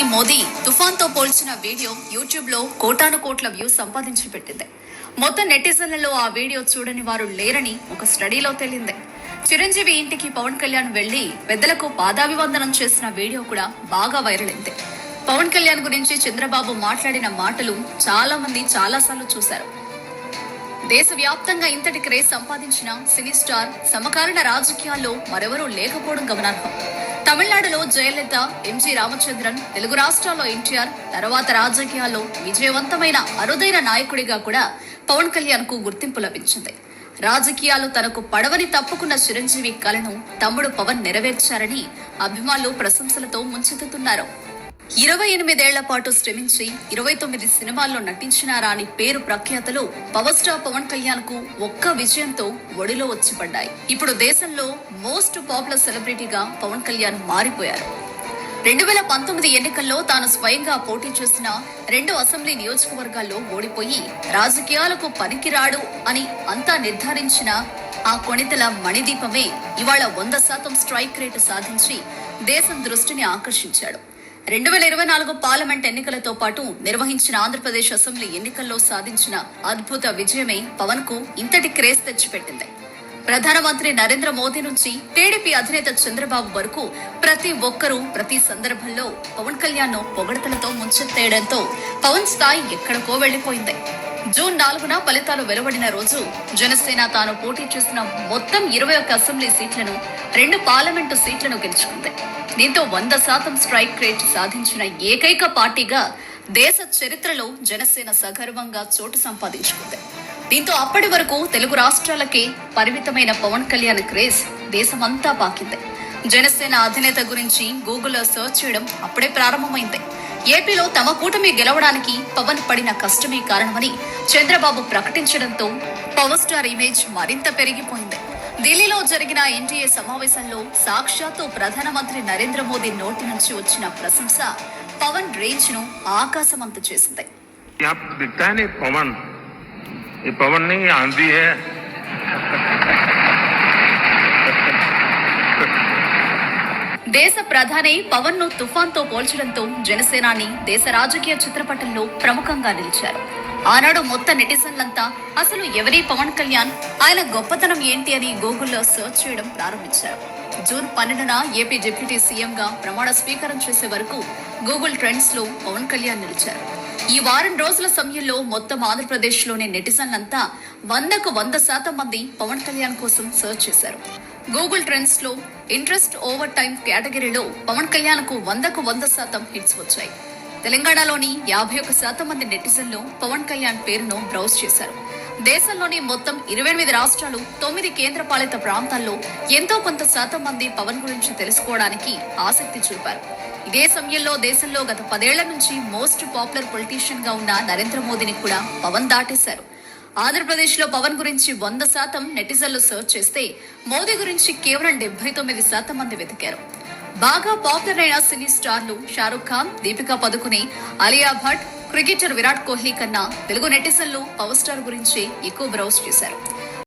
ఈ మోదీ తుఫాన్తో పోల్చిన వీడియో యూట్యూబ్లో కోటాను కోట్ల వ్యూస్ సంపాదించి పెట్టింది మొత్తం నెటిజన్లలో ఆ వీడియో చూడని వారు లేరని ఒక స్టడీలో తేలింది. చిరంజీవి ఇంటికి పవన్ కళ్యాణ్ వెళ్ళి పెద్దలకు పాదాభివందనం చేసిన వీడియో కూడా బాగా వైరల్ అయింది. పవన్ కళ్యాణ్ గురించి చంద్రబాబు మాట్లాడిన మాటలు చాలా మంది చాలాసార్లు చూశారు. దేశవ్యాప్తంగా ఇంతటి క్రేజ్ సంపాదించిన సినీ స్టార్ సమకాలీన రాజకీయాల్లో మరెవరూ లేకపోవడం గమనార్హం. తమిళనాడులో జయలలిత ఎంజీ రామచంద్రన్ తెలుగు రాష్ట్రాల్లో ఎన్టీఆర్ తర్వాత రాజకీయాల్లో విజయవంతమైన అరుదైన నాయకుడిగా కూడా పవన్ కళ్యాణ్కు గుర్తింపు లభించింది. రాజకీయాలు తనకు పడవని తప్పుకున్న చిరంజీవి కలను తమ్ముడు పవన్ నెరవేర్చారని అభిమానులు ప్రశంసలతో ముంచెత్తుతున్నారు. ఇరవై ఎనిమిదేళ్ళ పాటు శ్రమించి ఇరవై తొమ్మిది సినిమాల్లో నటించినారా అని పేరు ప్రఖ్యాతలు పవర్ స్టార్ పవన్ కళ్యాణ్కు ఒక్క విజయంతో ఒడిలో వచ్చి పడ్డాయి ఇప్పుడు దేశంలో మోస్ట్ పాపులర్ సెలబ్రిటీగా పవన్ కళ్యాణ్ మారిపోయారు. రెండు వేల పంతొమ్మిది ఎన్నికల్లో తాను స్వయంగా పోటీ చేసిన రెండు అసెంబ్లీ నియోజకవర్గాల్లో ఓడిపోయి రాజకీయాలకు పనికిరాడు అని అంతా నిర్ధారించిన ఆ కొణితల మణిదీపమే ఇవాళ వంద శాతం స్ట్రైక్ రేటు సాధించి దేశం దృష్టిని ఆకర్షించాడు. రెండు వేల ఇరవై నాలుగు పార్లమెంట్ ఎన్నికలతో పాటు నిర్వహించిన ఆంధ్రప్రదేశ్ అసెంబ్లీ ఎన్నికల్లో సాధించిన అద్భుత విజయమే పవన్కు ఇంతటి క్రేజ్ తెచ్చిపెట్టింది. ప్రధానమంత్రి నరేంద్ర మోదీ నుంచి టీడీపీ అధినేత చంద్రబాబు వరకు ప్రతి ఒక్కరూ ప్రతి సందర్భంలో పవన్ కళ్యాణ్ను పొగడతలతో ముంచెత్తేయడంతో పవన్ స్థాయి ఎక్కడికో వెళ్ళిపోయింది జూన్ నాలుగున ఫలితాలు వెలువడిన రోజు జనసేన తాను పోటీ చేసిన మొత్తం ఇరవై ఒక్క అసెంబ్లీ సీట్లను రెండు పార్లమెంటు సీట్లను గెలుచుకుంది. దీంతో వంద శాతం స్ట్రైక్ రేట్ సాధించిన ఏకైక పార్టీగా దేశ చరిత్రలో జనసేన సగర్వంగా చోటు సంపాదించుకుంది. దీంతో అప్పటి వరకు తెలుగు రాష్ట్రాలకే పరిమితమైన పవన్ కళ్యాణ్ క్రేజ్ దేశమంతా పాకింది. జనసేన అధినేత గురించి గూగుల్లో సెర్చ్ చేయడం అప్పుడే ప్రారంభమైంది. ఏపీలో తమ కూటమి గెలవడానికి పవన్ పడిన కష్టమే కారణమని చంద్రబాబు ప్రకటించడంతో పవర్ స్టార్ ఇమేజ్ మరింత పెరిగిపోయింది. ఢిల్లీలో జరిగిన ఎన్డీఏ సమావేశంలో సాక్షాత్తు ప్రధానమంత్రి నరేంద్ర మోదీ నోటి నుంచి వచ్చిన ప్రశంస పవన్ రేంజ్ను ఆకాశమంత చేసింది. పవన్. పవన్ ప్రధాని పవన్ను తుఫాన్తో పోల్చడంతో జనసేనాని దేశ రాజకీయ చిత్రపటంలో ప్రముఖంగా నిలిచారు. ఆనాడు మొత్తం నెటిజన్లంతా అసలు ఎవరి పవన్ కళ్యాణ్ ఆయన గొప్పతనం ఏంటి అని గూగుల్లో సెర్చ్ చేయడం ప్రారంభించారు. జూన్ పన్నెండున ఏపీ డిప్యూటీ సీఎం గా ప్రమాణ స్వీకారం చేసే వరకు గూగుల్ ట్రెండ్స్లో పవన్ కళ్యాణ్ నిలిచారు. ఈ వారం రోజుల సమయంలో మొత్తం ఆంధ్రప్రదేశ్లోని నెటిజన్లంతా వందకు వంద శాతం మంది పవన్ కళ్యాణ్ కోసం సెర్చ్ చేశారు. గూగుల్ ట్రెండ్స్లో ఇంట్రెస్ట్ ఓవర్ టైం కేటగిరీలో పవన్ కళ్యాణ్కు వందకు వంద శాతం హిట్స్ వచ్చాయి. తెలంగాణలోని యాభై ఒక శాతం మంది నెటిజన్లు పవన్ కళ్యాణ్ పేరును బ్రౌజ్ చేశారు. దేశంలోని మొత్తం ఇరవై ఎనిమిది రాష్ట్రాలు తొమ్మిది కేంద్రపాలిత ప్రాంతాల్లో ఎంతో కొంత శాతం మంది పవన్ గురించి తెలుసుకోవడానికి ఆసక్తి చూపారు. ఇదే సమయంలో దేశంలో గత పదేళ్ళ నుంచి మోస్ట్ పాపులర్ పొలిటీషియన్గా ఉన్న నరేంద్ర మోదీని కూడా పవన్ దాటేశారు. ఆంధ్రప్రదేశ్లో పవన్ గురించి వంద శాతం నెటిజన్లు సర్చ్ చేస్తే మోదీ గురించి కేవలం డెబ్బై తొమ్మిది శాతం మంది వెతికారు. బాగా పాపులర్ అయిన సినీ స్టార్లు షారుఖ్ ఖాన్ దీపికా పదుకునే అలియా భట్ క్రికెటర్ విరాట్ కోహ్లీ కన్నా తెలుగు నెటిజన్లు పవర్ స్టార్ గురించి ఎక్కువ బ్రౌజ్ చేశారు.